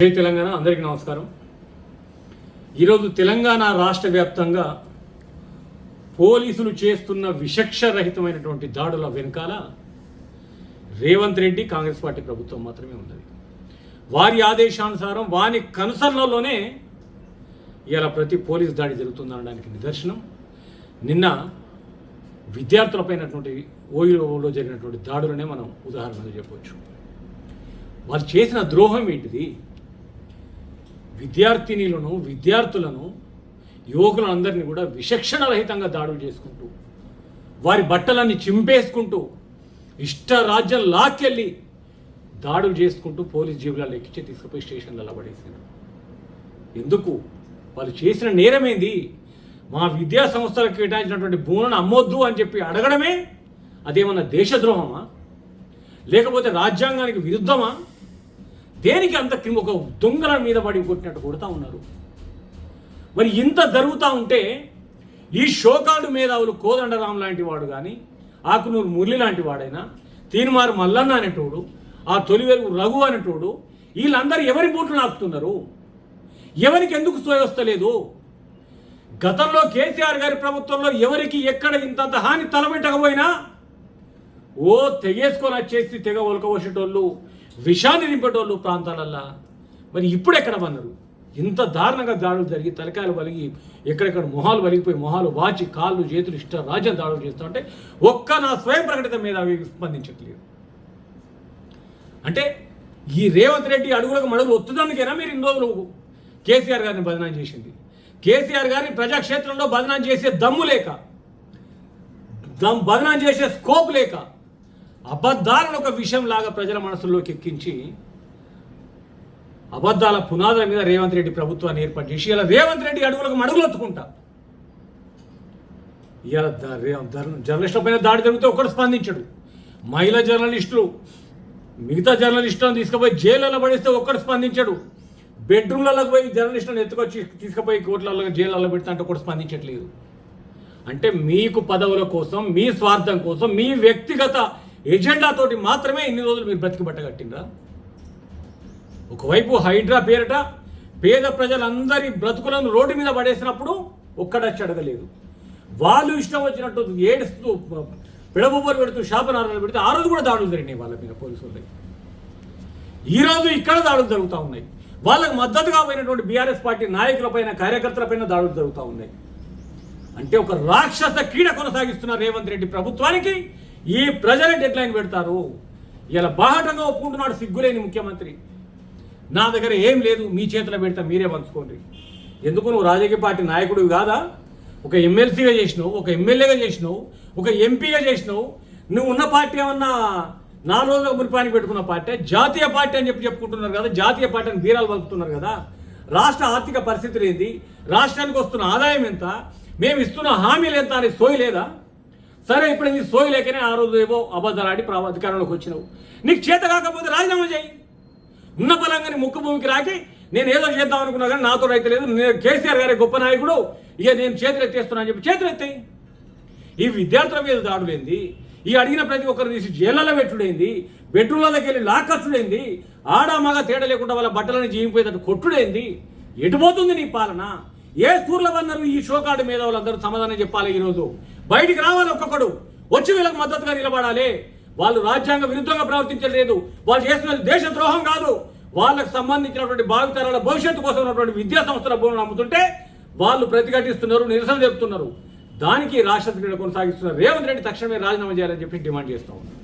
జై తెలంగాణ అందరికీ నమస్కారం. ఈరోజు తెలంగాణ రాష్ట్ర వ్యాప్తంగా పోలీసులు చేస్తున్న విషక్షరహితమైనటువంటి దాడుల వెనకాల రేవంత్ రెడ్డి కాంగ్రెస్ పార్టీ ప్రభుత్వం మాత్రమే ఉన్నది. వారి ఆదేశానుసారం వారి కనుసరణలోనే ఇలా ప్రతి పోలీస్ దాడి జరుగుతుందనడానికి నిదర్శనం. నిన్న విద్యార్థులపైనటువంటి ఓయూలో జరిగినటువంటి దాడులనే మనం ఉదాహరణగా చెప్పవచ్చు. వారు చేసిన ద్రోహం ఏంటిది? విద్యార్థినిలను విద్యార్థులను యువకులందరినీ కూడా విచక్షణ రహితంగా దాడులు చేసుకుంటూ వారి బట్టలన్నీ చింపేసుకుంటూ ఇష్ట రాజ్యం లాక్కెళ్ళి దాడులు చేసుకుంటూ పోలీస్ జీవులలో ఎక్కించి తీసుకుపోయి స్టేషన్లలో పడేసారు ఎందుకు? వాళ్ళు చేసిన నేరమేంది? మా విద్యా సంస్థలకు కేటాయించినటువంటి భూములను అమ్మొద్దు అని చెప్పి అడగడమే అదేమన్నా దేశద్రోహమా? లేకపోతే రాజ్యాంగానికి విరుద్ధమా? దేనికి అంత క్రిమి ఒక దొంగల మీద పడి కొట్టినట్టు కొడుతూ ఉన్నారు? మరి ఇంత జరుగుతూ ఉంటే ఈ శోకాలు మేధావులు కోదండరాం లాంటి వాడు కానీ ఆకునూరు మురళి లాంటి వాడైనా తీన్మారు మల్లన్న అనేటోడు ఆ తొలివెలుగు రఘు అనేటోడు వీళ్ళందరూ ఎవరి బూట్లు నాకుతున్నారు? ఎవరికి ఎందుకు సోయ వస్తలేదు గతంలో కేసీఆర్ గారి ప్రభుత్వంలో ఎవరికి ఎక్కడ ఇంతంత హాని తలబెట్టకపోయినా ఓ తెగేసుకొని వచ్చేసి తెగ ఒలకవసేటోళ్ళు విషాన్ని నింపేటోళ్ళు ప్రాంతాలల్లా. మరి ఇప్పుడు ఎక్కడ వనరు? ఇంత దారుణంగా దాడులు జరిగి తలకాయలు వలిగి ఎక్కడెక్కడ మొహాలు వలిగిపోయి మొహాలు వాచి కాళ్ళు చేతులు ఇష్ట రాజ్యం దాడులు చేస్తుంటే ఒక్క నా స్వయం ప్రకటిత మీద అవి స్పందించట్లేదు. అంటే ఈ రేవంత్ రెడ్డి అడుగులకు మడుగులు ఒత్తుదానికైనా మీరు ఇన్ని రోజులు కేసీఆర్ గారిని బదనాం చేసింది? కేసీఆర్ గారిని ప్రజాక్షేత్రంలో బదనాం చేసే దమ్ము లేక దమ్ బదనాం చేసే స్కోప్ లేక అబద్ధాలను ఒక విషయం లాగా ప్రజల మనసుల్లోకి ఎక్కించి అబద్ధాల పునాదుల మీద రేవంత్ రెడ్డి ప్రభుత్వాన్ని ఏర్పాటు చేసి ఇలా రేవంత్ రెడ్డి అడుగులకు మడుగులొత్తుకుంటా ఇలా జర్నలిస్టుల పైన దాడి జరిగితే ఒక్కడు స్పందించడు. మహిళా జర్నలిస్టులు మిగతా జర్నలిస్టులను తీసుకుపోయి జైలలో పడిస్తే ఒక్కడు స్పందించడు. బెడ్రూమ్లలో పోయి జర్నలిస్టులను ఎత్తుకొచ్చి తీసుకుపోయి కోట్లలో జైలలో పెడితే అంటే ఒకటి స్పందించట్లేదు. అంటే మీకు పదవుల కోసం మీ స్వార్థం కోసం మీ వ్యక్తిగత ఎజెండాతోటి మాత్రమే ఇన్ని రోజులు మీరు బ్రతికబట్టగట్టిండ్రా ఒకవైపు హైడ్రా పేరిట పేద ప్రజలందరి బ్రతుకులను రోడ్డు మీద పడేసినప్పుడు ఒక్కడచ్చి అడగలేదు. వాళ్ళు ఇష్టం వచ్చినట్టు ఏడుస్తూ పిడబొబ్బలు పెడుతూ శాపనారాలు పెడితే ఆ రోజు కూడా దాడులు జరిగినాయి వాళ్ళ మీద పోలీసులు ఈ రోజు ఇక్కడ దాడులు జరుగుతూ ఉన్నాయి. వాళ్ళకు మద్దతుగా పోయినటువంటి బీఆర్ఎస్ పార్టీ నాయకులపైన కార్యకర్తలపైన దాడులు జరుగుతూ ఉన్నాయి. అంటే ఒక రాక్షస క్రీడ కొనసాగిస్తున్న రేవంత్ రెడ్డి ప్రభుత్వానికి ఈ ప్రజలు డెడ్లైన్ పెడతారు. ఇలా బాహటంగా ఒప్పుకుంటున్నాడు సిగ్గులేని ముఖ్యమంత్రి. నా దగ్గర ఏం లేదు మీ చేతిలో పెడతా మీరే పంచుకోండి. ఎందుకు నువ్వు రాజకీయ పార్టీ నాయకుడు కాదా? ఒక ఎమ్మెల్సీగా చేసినావు ఒక ఎమ్మెల్యేగా చేసినావు ఒక ఎంపీగా చేసినావు. నువ్వు ఉన్న పార్టీ ఏమన్నా నాలుగు రోజుల మునిపానికి పెట్టుకున్న పార్టీ జాతీయ పార్టీ అని చెప్పి చెప్పుకుంటున్నారు కదా జాతీయ పార్టీ అని బీరాలు పలుకుతున్నారు కదా. రాష్ట్ర ఆర్థిక పరిస్థితులు ఏంది? రాష్ట్రానికి వస్తున్న ఆదాయం ఎంత? మేము ఇస్తున్న హామీలు ఎంత అనే సోయి లేదా? సరే ఇప్పుడు నీ సోయి లేకనే ఆ రోజు ఏవో అబద్ధాలాడి ప్రా- అధికారంలోకి వచ్చినావు. నీకు చేత కాకపోతే రాజీనామా చేయి. ఉన్న బలంగా ముక్కు భూమికి రాకి నేను ఏదో చేద్దాం అనుకున్నా కానీ నాతో అయితే లేదు. నేను కేసీఆర్ గారి గొప్ప నాయకుడు. ఇక నేను చేతులు ఎత్తేస్తున్నా అని చెప్పి చేతులు ఎత్తాయి. ఈ విద్యార్థుల మీద దాడులేంది. ఈ అడిగిన ప్రతి ఒక్కరు తీసి జైళ్ళలో పెట్టుడైంది. బెడ్రూమ్లకి వెళ్ళి లాక్కచ్చుడైంది ఆడ మగ తేడా లేకుండా వాళ్ళ బట్టలను జీవిపోయేటట్టు కొట్టుడైంది. ఎటుపోతుంది నీ పాలన? ఏ స్కూర్ల వన్నారు ఈ షోకాడు మీద వాళ్ళందరూ సమాధానం చెప్పాలి ఈరోజు? బయటికి రావాలి ఒక్కొక్కడు. వచ్చి వీళ్ళకి మద్దతుగా నిలబడాలి. వాళ్ళు రాజ్యాంగ విరుద్ధంగా ప్రవర్తించలేదు వాళ్ళు చేస్తున్నది దేశ ద్రోహం కాదు. వాళ్ళకు సంబంధించినటువంటి భావితరాల భవిష్యత్తు కోసం ఉన్నటువంటి విద్యా సంస్థల భూములు అమ్ముతుంటే వాళ్ళు ప్రతిఘటిస్తున్నారు నిరసన చెప్తున్నారు. దానికి రాష్ట్ర క్రీడ కొనసాగిస్తున్న రేవంత్ రెడ్డి తక్షణమే రాజీనామా చేయాలని చెప్పి డిమాండ్ చేస్తా ఉన్నారు